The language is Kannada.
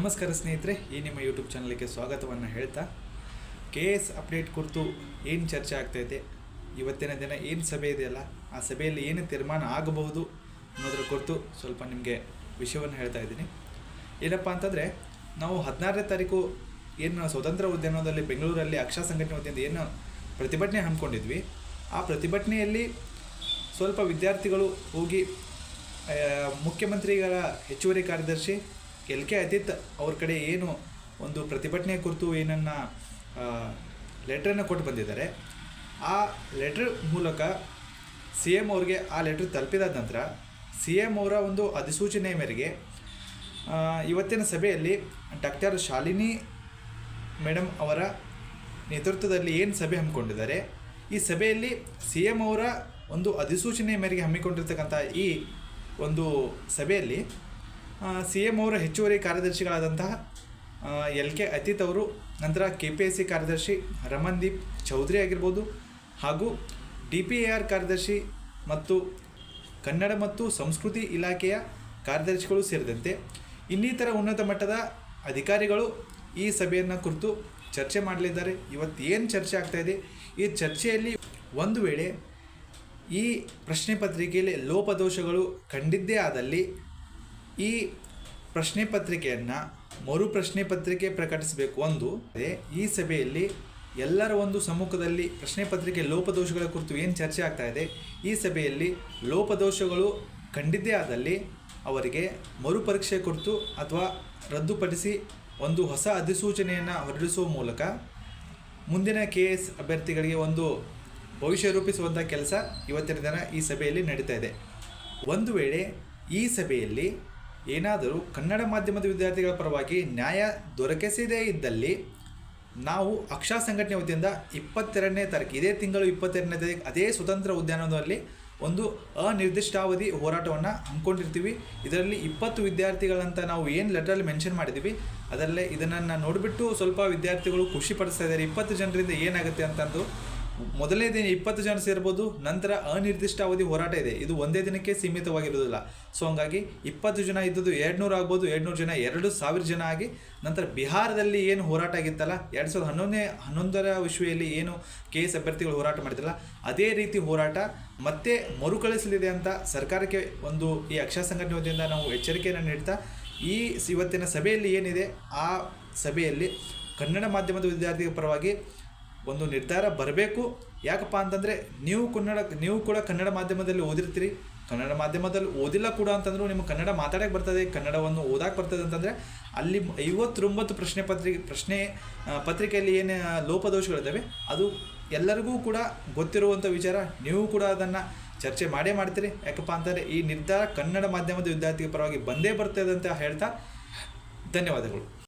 ನಮಸ್ಕಾರ ಸ್ನೇಹಿತರೆ, ಈ ನಿಮ್ಮ ಯೂಟ್ಯೂಬ್ ಚಾನಲ್ಗೆ ಸ್ವಾಗತವನ್ನು ಹೇಳ್ತಾ ಕೆ ಎಸ್ ಅಪ್ಡೇಟ್ ಕುರಿತು ಏನು ಚರ್ಚೆ ಆಗ್ತೈತೆ ಇವತ್ತಿನ ದಿನ ಏನು ಸಭೆ ಇದೆಯಲ್ಲ ಆ ಸಭೆಯಲ್ಲಿ ಏನು ತೀರ್ಮಾನ ಆಗಬಹುದು ಅನ್ನೋದ್ರ ಕುರಿತು ಸ್ವಲ್ಪ ನಿಮಗೆ ವಿಷಯವನ್ನು ಹೇಳ್ತಾ ಇದ್ದೀನಿ. ಏನಪ್ಪ ಅಂತಂದರೆ, ನಾವು ಹದಿನಾರನೇ ತಾರೀಕು ಏನು ಸ್ವತಂತ್ರ ಉದ್ಯಾನವನದಲ್ಲಿ ಬೆಂಗಳೂರಲ್ಲಿ ಅಕ್ಷಾ ಸಂಘಟನೆ ವತಿಯಿಂದ ಏನು ಪ್ರತಿಭಟನೆ ಹಮ್ಮಿಕೊಂಡಿದ್ವಿ, ಆ ಪ್ರತಿಭಟನೆಯಲ್ಲಿ ಸ್ವಲ್ಪ ವಿದ್ಯಾರ್ಥಿಗಳು ಹೋಗಿ ಮುಖ್ಯಮಂತ್ರಿಗಳ ಹೆಚ್ಚುವರಿ ಕಾರ್ಯದರ್ಶಿ ಎಲ್ ಕೆ ಅತೀತ್ ಅವ್ರ ಕಡೆ ಏನು ಒಂದು ಪ್ರತಿಭಟನೆ ಕುರಿತು ಏನನ್ನು ಲೆಟ್ರನ್ನು ಕೊಟ್ಟು ಬಂದಿದ್ದಾರೆ. ಆ ಲೆಟ್ರ್ ಮೂಲಕ ಸಿ ಎಂ ಅವ್ರಿಗೆ ಆ ಲೆಟ್ರ್ ತಲುಪಿದ ನಂತರ ಸಿ ಎಂ ಅವರ ಒಂದು ಅಧಿಸೂಚನೆ ಮೇರೆಗೆ ಇವತ್ತಿನ ಸಭೆಯಲ್ಲಿ ಡಾಕ್ಟರ್ ಶಾಲಿನಿ ಮೇಡಮ್ ಅವರ ನೇತೃತ್ವದಲ್ಲಿ ಏನು ಸಭೆ ಹಮ್ಮಿಕೊಂಡಿದ್ದಾರೆ, ಈ ಸಭೆಯಲ್ಲಿ ಸಿ ಎಂ ಅವರ ಒಂದು ಅಧಿಸೂಚನೆ ಮೇರೆಗೆ ಹಮ್ಮಿಕೊಂಡಿರ್ತಕ್ಕಂಥ ಈ ಒಂದು ಸಭೆಯಲ್ಲಿ ಸಿ ಎಂ ಅವರ ಹೆಚ್ಚುವರಿ ಕಾರ್ಯದರ್ಶಿಗಳಾದಂತಹ ಎಲ್ ಕೆ ಅತೀತ್ ಅವರು, ನಂತರ ಕೆ ಪಿ ಎಸ್ ಸಿ ಕಾರ್ಯದರ್ಶಿ ರಮನ್ದೀಪ್ ಚೌಧರಿ ಆಗಿರ್ಬೋದು, ಹಾಗೂ ಡಿ ಪಿ ಎ ಆರ್ ಕಾರ್ಯದರ್ಶಿ ಮತ್ತು ಕನ್ನಡ ಮತ್ತು ಸಂಸ್ಕೃತಿ ಇಲಾಖೆಯ ಕಾರ್ಯದರ್ಶಿಗಳು ಸೇರಿದಂತೆ ಇನ್ನಿತರ ಉನ್ನತ ಮಟ್ಟದ ಅಧಿಕಾರಿಗಳು ಈ ಸಭೆಯನ್ನು ಕುರಿತು ಚರ್ಚೆ ಮಾಡಲಿದ್ದಾರೆ. ಇವತ್ತು ಏನು ಚರ್ಚೆ ಆಗ್ತಾ ಇದೆ? ಈ ಚರ್ಚೆಯಲ್ಲಿ ಒಂದು ವೇಳೆ ಈ ಪ್ರಶ್ನೆ ಪತ್ರಿಕೆಯಲ್ಲಿ ಲೋಪದೋಷಗಳು ಕಂಡಿದ್ದೇ ಆದಲ್ಲಿ ಈ ಪ್ರಶ್ನೆ ಪತ್ರಿಕೆಯನ್ನು ಮರು ಪ್ರಶ್ನೆ ಪತ್ರಿಕೆ ಪ್ರಕಟಿಸಬೇಕು ಒಂದು. ಈ ಸಭೆಯಲ್ಲಿ ಎಲ್ಲರ ಒಂದು ಸಮ್ಮುಖದಲ್ಲಿ ಪ್ರಶ್ನೆ ಪತ್ರಿಕೆ ಲೋಪದೋಷಗಳ ಕುರಿತು ಏನು ಚರ್ಚೆ ಆಗ್ತಾ ಇದೆ? ಈ ಸಭೆಯಲ್ಲಿ ಲೋಪದೋಷಗಳು ಕಂಡಿದ್ದೇ ಆದಲ್ಲಿ ಅವರಿಗೆ ಮರುಪರೀಕ್ಷೆ ಕುರಿತು ಅಥವಾ ರದ್ದುಪಡಿಸಿ ಒಂದು ಹೊಸ ಅಧಿಸೂಚನೆಯನ್ನು ಹೊರಡಿಸುವ ಮೂಲಕ ಮುಂದಿನ ಕೆ ಎಸ್ ಅಭ್ಯರ್ಥಿಗಳಿಗೆ ಒಂದು ಭವಿಷ್ಯ ರೂಪಿಸುವಂಥ ಕೆಲಸ ಇವತ್ತಿನ ದಿನ ಈ ಸಭೆಯಲ್ಲಿ ನಡೀತಾ ಇದೆ. ಒಂದು ವೇಳೆ ಈ ಸಭೆಯಲ್ಲಿ ಏನಾದರೂ ಕನ್ನಡ ಮಾಧ್ಯಮದ ವಿದ್ಯಾರ್ಥಿಗಳ ಪರವಾಗಿ ನ್ಯಾಯ ದೊರಕಿಸದೇ ಇದ್ದಲ್ಲಿ ನಾವು ಅಕ್ಷಾ ಸಂಘಟನೆ ವತಿಯಿಂದ ಇಪ್ಪತ್ತೆರಡನೇ ತಾರೀಕು, ಇದೇ ತಿಂಗಳು ಇಪ್ಪತ್ತೆರಡನೇ ತಾರೀಕು ಅದೇ ಸ್ವತಂತ್ರ ಉದ್ಯಾನವನದಲ್ಲಿ ಒಂದು ಅನಿರ್ದಿಷ್ಟಾವಧಿ ಹೋರಾಟವನ್ನು ಹಮ್ಮಿಕೊಂಡಿರ್ತೀವಿ. ಇದರಲ್ಲಿ ಇಪ್ಪತ್ತು ವಿದ್ಯಾರ್ಥಿಗಳಂತ ನಾವು ಏನು ಲೆಟ್ರಲ್ಲಿ ಮೆನ್ಷನ್ ಮಾಡಿದ್ದೀವಿ ಅದರಲ್ಲೇ ಇದನ್ನು ನೋಡಿಬಿಟ್ಟು ಸ್ವಲ್ಪ ವಿದ್ಯಾರ್ಥಿಗಳು ಖುಷಿ ಪಡಿಸ್ತಾ ಇದ್ದಾರೆ ಇಪ್ಪತ್ತು ಜನರಿಂದ ಏನಾಗುತ್ತೆ ಅಂತಂದು ಮೊದಲನೇ ದಿನ ಇಪ್ಪತ್ತು ಜನ ಸೇರ್ಬೋದು, ನಂತರ ಅನಿರ್ದಿಷ್ಟ ಅವಧಿ ಹೋರಾಟ ಇದೆ. ಇದು ಒಂದೇ ದಿನಕ್ಕೆ ಸೀಮಿತವಾಗಿರುವುದಿಲ್ಲ. ಸೊ ಹಂಗಾಗಿ ಇಪ್ಪತ್ತು ಜನ ಇದ್ದದ್ದು ಎರಡುನೂರು ಆಗ್ಬೋದು, ಎರಡುನೂರು ಜನ ಎರಡು ಸಾವಿರ ಜನ ಆಗಿ, ನಂತರ ಬಿಹಾರದಲ್ಲಿ ಏನು ಹೋರಾಟ ಆಗಿತ್ತಲ್ಲ, ಎರಡು ಸಾವಿರದ ಹನ್ನೊಂದನೇ, ಹನ್ನೊಂದರ ವಿಶ್ವೆಯಲ್ಲಿ ಏನು ಕೆ ಎಸ್ ಅಭ್ಯರ್ಥಿಗಳು ಹೋರಾಟ ಮಾಡಿದ್ರಲ್ಲ, ಅದೇ ರೀತಿ ಹೋರಾಟ ಮತ್ತೆ ಮರುಕಳಿಸಲಿದೆ ಅಂತ ಸರ್ಕಾರಕ್ಕೆ ಒಂದು ಈ ಅಕ್ಷರ ಸಂಘಟನೆ ವತಿಯಿಂದ ನಾವು ಎಚ್ಚರಿಕೆಯನ್ನು ನೀಡ್ತಾ, ಈ ಇವತ್ತಿನ ಸಭೆಯಲ್ಲಿ ಏನಿದೆ, ಆ ಸಭೆಯಲ್ಲಿ ಕನ್ನಡ ಮಾಧ್ಯಮದ ವಿದ್ಯಾರ್ಥಿಗಳ ಪರವಾಗಿ ಒಂದು ನಿರ್ಧಾರ ಬರಬೇಕು. ಯಾಕಪ್ಪ ಅಂತಂದರೆ ನೀವು ಕನ್ನಡ, ನೀವು ಕೂಡ ಕನ್ನಡ ಮಾಧ್ಯಮದಲ್ಲಿ ಓದಿರ್ತೀರಿ. ಕನ್ನಡ ಮಾಧ್ಯಮದಲ್ಲಿ ಓದಿಲ್ಲ ಕೂಡ ಅಂತಂದರೂ ನಿಮಗೆ ಕನ್ನಡ ಮಾತಾಡಕ್ಕೆ ಬರ್ತದೆ, ಕನ್ನಡವನ್ನು ಓದಕ್ಕೆ ಬರ್ತದೆ ಅಂತಂದರೆ ಅಲ್ಲಿ ಐವತ್ತೊಂಬತ್ತು ಪ್ರಶ್ನೆ ಪತ್ರಿಕೆ, ಪ್ರಶ್ನೆ ಪತ್ರಿಕೆಯಲ್ಲಿ ಏನು ಲೋಪದೋಷಗಳಿದ್ದಾವೆ, ಅದು ಎಲ್ಲರಿಗೂ ಕೂಡ ಗೊತ್ತಿರುವಂಥ ವಿಚಾರ. ನೀವು ಕೂಡ ಅದನ್ನು ಚರ್ಚೆ ಮಾಡೇ ಮಾಡ್ತೀರಿ. ಯಾಕಪ್ಪ ಅಂತಂದರೆ ಈ ನಿರ್ಧಾರ ಕನ್ನಡ ಮಾಧ್ಯಮದ ವಿದ್ಯಾರ್ಥಿಗಳ ಪರವಾಗಿ ಬಂದೇ ಬರ್ತದೆ ಅಂತ ಹೇಳ್ತಾ ಧನ್ಯವಾದಗಳು.